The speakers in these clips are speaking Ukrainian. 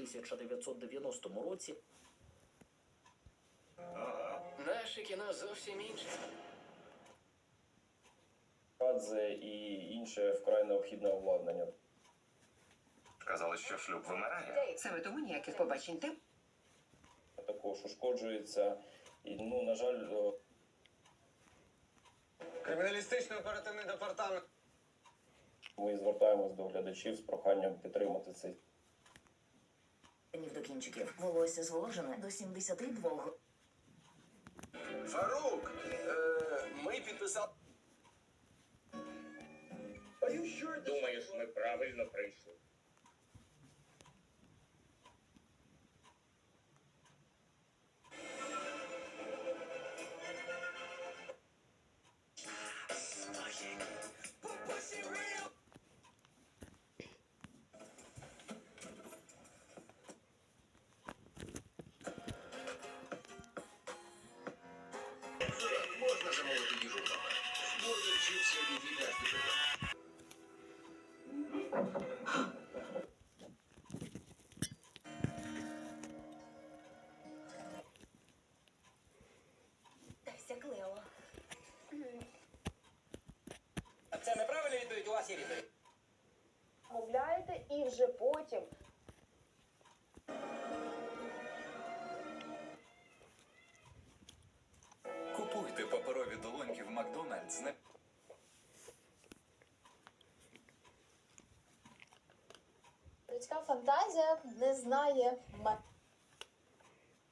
1990 році Наше кіно зовсім інше. Кадзе і інше вкрай необхідне обладнання. Казали, що шлюб вимирає. Саме тому ніяких побачень тем. Також ушкоджується. І, ну, на жаль, е, Криміналістичний оперативний департамент. ми звертаємось до глядачів з проханням підтримати цей до кінчиків. Волосся зволожене до 72 Фарук, е, ми підписали. Думаєш, ми правильно прийшли? Пляшки пива. Тася Це неправильна відповідь у вас є відповідь. Мовляєте, і вже потім Купуйте паперові долоньки в Макдональдс. Людська фантазія не знає ме-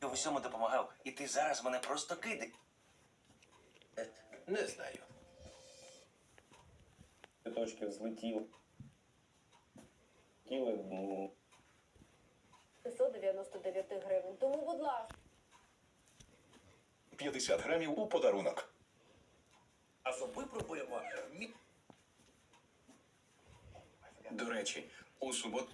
Я в усьому допомагав, і ти зараз мене просто кидай. Не знаю. точки взлетіли. Тіли, ну, 599 гривень. Тому, будь ласка. 50 грамів у подарунок. Разом випробуємо. мі- До речі, у суботу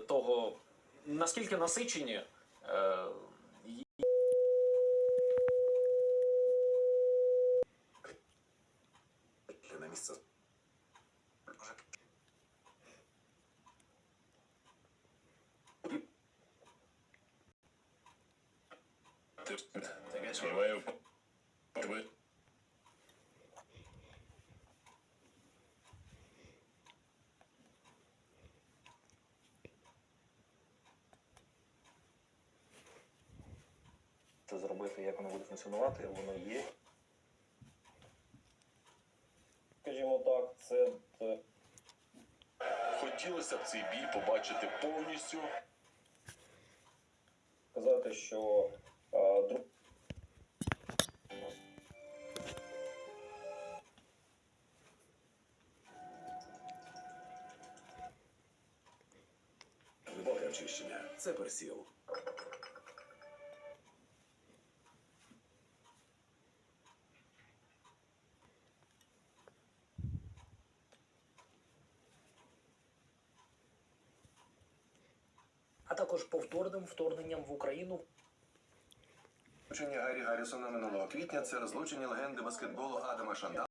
того, наскільки насичені е. Тебе. це зробити, як воно буде функціонувати, воно є. Скажімо так, це е, Хотілося б цей біль побачити повністю. сказати, що е, друг Глибоке очищення. Це персіл. Також повторним вторгненням в Україну Учення Гаррі Гаррісона минулого квітня це розлучення легенди баскетболу Адама Шандала.